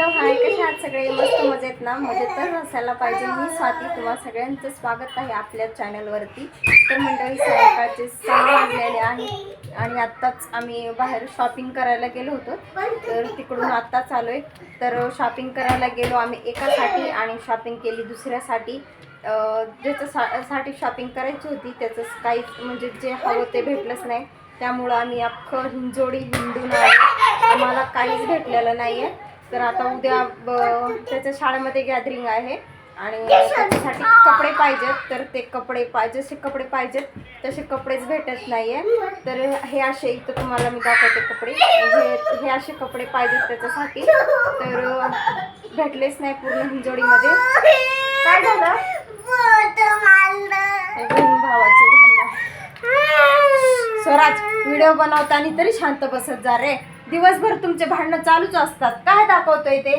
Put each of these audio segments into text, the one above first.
Hello hi कशा आहात सगळे? मस्त मजेत ना? मजेत तर असायला पाहिजे. मी स्वाती तुम्हा सगळ्यांचं स्वागत आहे आपल्या चॅनलवरती तर मंडळी सायंकाळचे सहा वाजलेले आहे आणि आत्ताच आम्ही बाहेर शॉपिंग करायला गेलो होतो. तर तिकडून आत्ताच आलो आहे. तर शॉपिंग करायला गेलो आम्ही एकासाठी आणि शॉपिंग केली दुसऱ्यासाठी. ज्याचं सा साठी शॉपिंग करायची होती त्याचं काहीच म्हणजे जे हवं ते भेटलंच नाही. त्यामुळं आम्ही अख्खं हिंजोडी हिंडून आलो. आम्हाला काहीच भेटलेलं नाही आहे तर आता उद्या त्याच्या शाळेमध्ये गॅदरिंग आहे आणि त्याच्यासाठी कपडे पाहिजेत. तर ते कपडे पाहिजे जसे कपडे पाहिजेत. तसे कपडेच भेटत नाही आहे तर हे असे इथं तुम्हाला मी दाखवते कपडे. म्हणजे हे असे कपडे पाहिजेत त्याच्यासाठी. तर भेटलेच नाही पूर्ण हिंजोडीमध्ये. काय झालं? हे बहीण भावाचे भांडण. स्वराज व्हिडिओ बनवताना तरी शांत बसत जा रे. दिवसभर तुमचे भांडणं चालूच असतात. काय दाखवतोय ते?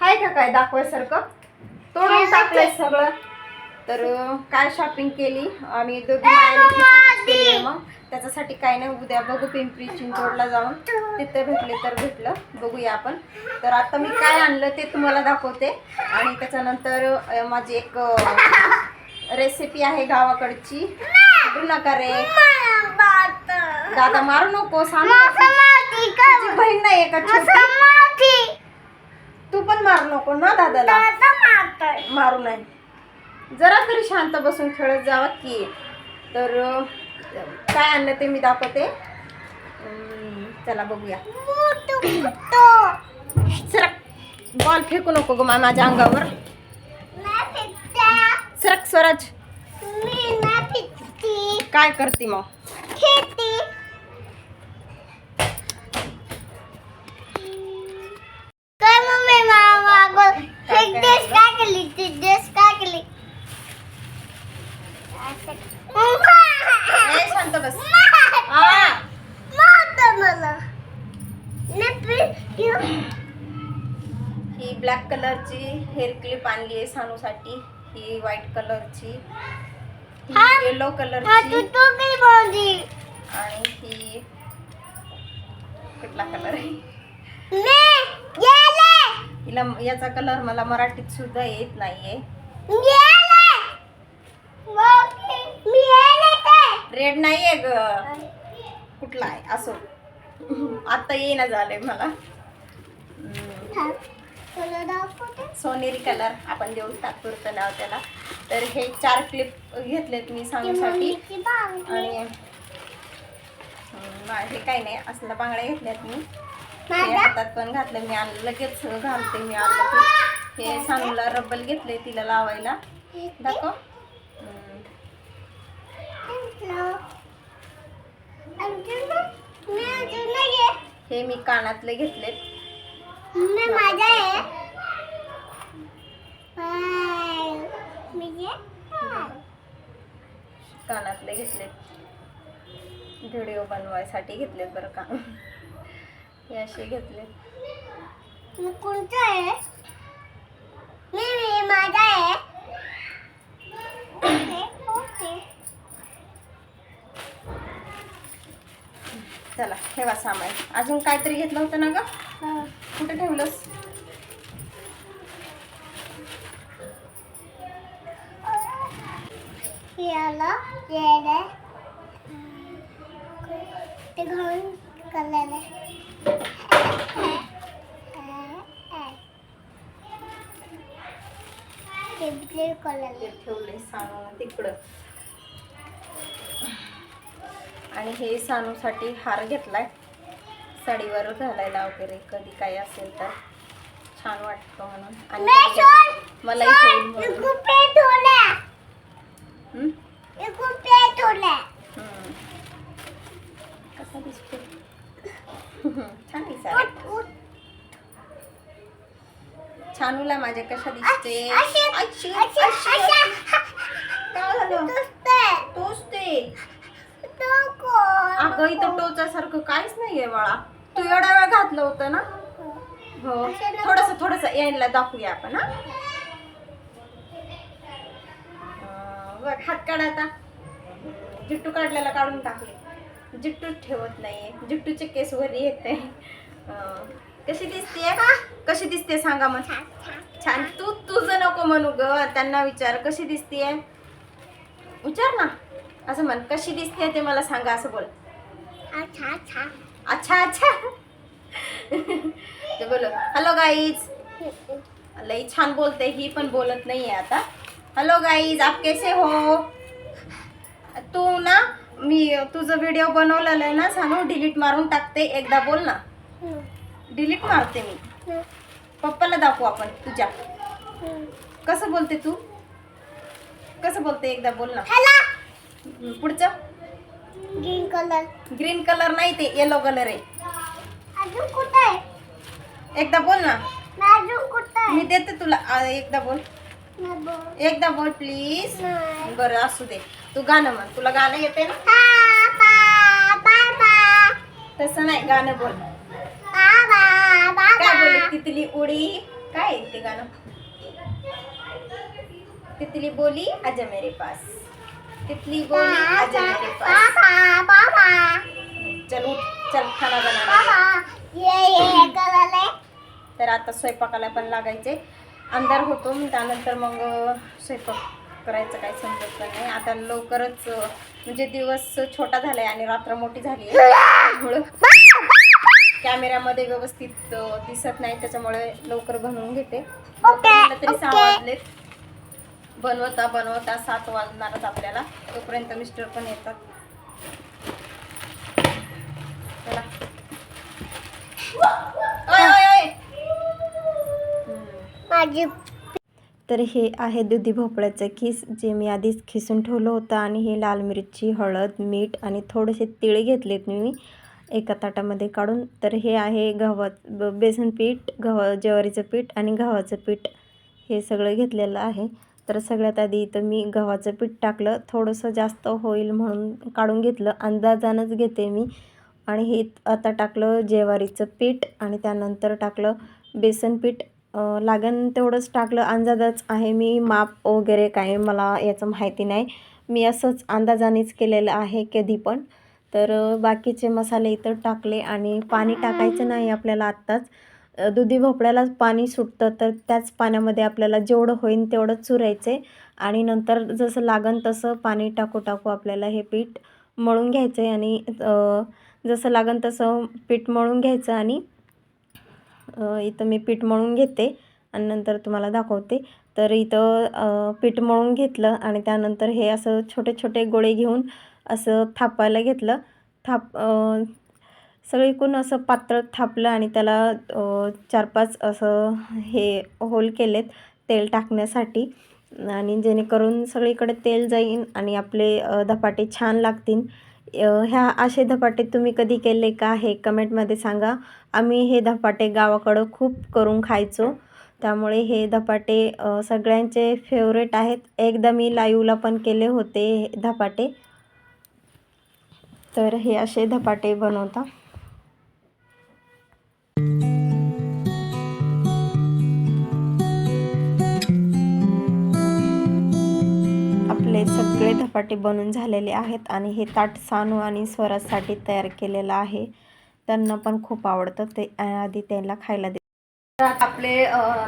हाय का काय दाखवायसारखं तोडून टाकलंय सगळं. तर काय शॉपिंग केली? आम्ही दोघी मग. त्याच्यासाठी काय नाही उद्या बघू पिंपरी चिंचवडला जाऊन. तिथे भेटले तर भेटलं. बघूया आपण. तर आता मी काय आणलं ते तुम्हाला दाखवते. आणि त्याच्यानंतर माझी एक रेसिपी आहे गावाकडची. नका रे. दादा मारू नको सांग बहीण नाही आहे का छोटी? तू पण मारू नको ना दादाला. मारू नाही. जरा तरी शांत बसून खेळत जावा की. तर अं, काय आणलं ते मी दाखवते. अं, चला बघूया. सरक. बॉल फेकू नको ग मा- माझ्या अंगावर. सरक स्वराज. काय करते मग काय मम्मी मामा मागं एक ड्रेस काय केली ती ड्रेस काय केली ए, शांत बस आ, मला ही ब्लॅक कलरची हेअर क्लिप आणली आहे सानूसाठी. ही व्हाईट कलरची. हा? येलो कलरची. आणि ही कुठला कलर आहे? हिला याचा कलर मला मराठीत सुद्धा येत नाहीये. रेड नाहीये ग. कुठला आहे? असो. आता येईना झालंय मला. सोनेरी कलर आपण देऊ तात्पुरतं नाव त्याला. तर हे चार क्लिप घेतलेत मी सांगण्यासाठी. आणि हे काही नाही असलं बांगड्या घेतल्यात मी. हातात पण घातलं मी आणलं लगेच घालते मी आणलं की. हे सानूला रब्बल घेतले तिला लावायला. दाखव. हे मी कानातले घेतलेत. माझा आहे. कानातले घेतलेत. व्हिडिओ बनवायसाठी घेतलेत बरं का. हे असे घेतलेत. मी कोणतं आहे? मी माझा आहे. चला ठेवा सामान. अजून काहीतरी घेतलं होतं ना ग. कुठे ठेवलंस? ते घालून कलर ते ब्लू कलर ते ठेवले सानू तिकडं. आणि हे सानूसाठी हार घेतलाय. साडीवर घालायला वगैरे कधी काही असेल तर छान वाटतं म्हणून. आणि हम्म. कसा दिसतो छान छानूला माझ्या कशा दिसते अशी- अशी- अशी- अशी- अशा. काय झालं? दुसते. तोच ते तो कोण? अगं इथं टोचासारखं काहीच नाहीये बाळा. तू एवढा वेळ घातलं होतं ना? हो. थोडस थोडस यायला दाखवूया आपण हा. बघ हात काढ आता. जिट्टू काढलेला काढून टाकले जिट्टू ठेवत नाहीये. जिट्टूचे केस वर येते. अं, कशी दिसते कशी दिसते सांगा मग. छान तू तुझं नको म्हणू ग. त्यांना विचार. कशी दिसतेय? विचार ना. असं म्हण. कशी दिसते ते मला सांगा असं बोल. अच्छा अच्छा. ते बोल हॅलो गाईज लई छान बोलते ही पण बोलत नाहीये आता. हॅलो गाईज आप कैसे हो? तू ना मी तुझं व्हिडिओ बनवलेलं आहे ना सांगू डिलीट मारून टाकते एकदा बोल ना. डिलीट मारते मी. पप्पाला दाखवू आपण तुझ्या. कसं बोलते तू? कसं बोलते एकदा बोल ना. पुढचं. ग्रीन कलर ग्रीन कलर नाही ते येलो कलर आहे. अजून कुठे आहे? एकदा बोल ना. अजून कुठे मी देते तुला. आ, एकदा बोल. आहे एकदा बोल प्लीज. बरं असू दे. तू गाणं म्हण तुला गाणं येते ना? तसं नाही गाणं बोल. काय बोल तितली उडी. काय आहे ते गाणं? तितली बोली आजा मेरे पास. तितली बोली आजा मेरे पास। बाबा बाबा चल उठ चल खाना तर आता स्वयंपाकाला पण लागायचे. अंधार होतो त्यानंतर मग स्वयंपाक करायचं काही समजत नाही. आता लवकरच म्हणजे दिवस छोटा झालाय आणि रात्र मोठी झाली आहे कॅमेऱ्यामध्ये व्यवस्थित दिसत नाही. त्याच्यामुळे लवकर बनवून घेते. तरी सहा. वाजलेत. बनवता बनवता सात वाजणारच आपल्याला. तोपर्यंत मिस्टर पण येतात. चला. ओय, ओय, ओय. हम्म. माझी तर हे आहे दुधी भोपळ्याचं खीस जे मी आधीच खिसून ठेवलं होतं. आणि हे लाल मिरची हळद मीठ आणि थोडेसे तिळे घेतलेत मी एका ताटामध्ये काढून. तर हे आहे गव्हा ब- बेसन पीठ गव्हा ज्वारीचं पीठ आणि गव्हाचं पीठ. हे सगळं घेतलेलं आहे. तर सगळ्यात आधी इथं मी गव्हाचं पीठ टाकलं. थोडंसं जास्त होईल म्हणून काढून घेतलं. अंदाजानंच घेते मी. आणि हे आता टाकलं जेवारीचं पीठ आणि त्यानंतर टाकलं बेसन पीठ. लागन तेवढंच टाकलं. अंदाजच आहे मी माप वगैरे काय मला याचं माहिती नाही. मी असंच अंदाजानेच केलेलं आहे कधी पण. तर बाकीचे मसाले इथं टाकले आणि पाणी टाकायचं नाही आपल्याला आत्ताच. दुधी भोपळ्याला पाणी सुटतं तर त्याच पाण्यामध्ये आपल्याला जेवढं होईल तेवढं चुरायचं. आहे आणि नंतर जसं लागन तसं पाणी टाकू टाकू आपल्याला हे पीठ मळून घ्यायचं आहे आणि जसं लागन तसं पीठ मळून घ्यायचं आणि इथं मी पीठ मळून घेते आणि नंतर तुम्हाला दाखवते. तर इथं पीठ मळून घेतलं आणि त्यानंतर हे असं छोटे छोटे गोळे घेऊन असं थापायला घेतलं. थाप सगळीकडून असं पात्र थापलं आणि त्याला चार पाच असं हे होल केलेत तेल टाकण्यासाठी. आणि जेणेकरून सगळीकडे तेल जाईन आणि आपले धपाटे छान लागतील. ह्या असे धपाटे तुम्ही कधी केले का हे कमेंटमध्ये सांगा. आम्ही हे धपाटे गावाकडं खूप करून खायचो. त्यामुळे हे धपाटे सगळ्यांचे फेवरेट आहेत. एकदा मी लाईव्हला पण केले होते हे धपाटे. तर हे असे धपाटे बनवता. आपले सगळे धपाटे बनून झालेले आहेत आणि हे ताट सानू आणि स्वरासाठी तयार केलेलं आहे. त्यांना पण खूप आवडतं. ते आधी त्यांना खायला दे आपले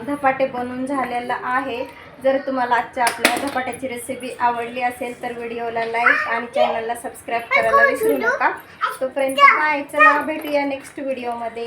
धपाटे बनून झालेलं आहे. जर तुम्हाला आजच्या आपल्या धपाट्याची रेसिपी आवडली असेल तर व्हिडिओला लाईक आणि चॅनलला सबस्क्राईब करायला विसरू नका. तोपर्यंत बाय चला भेटूया नेक्स्ट व्हिडिओमध्ये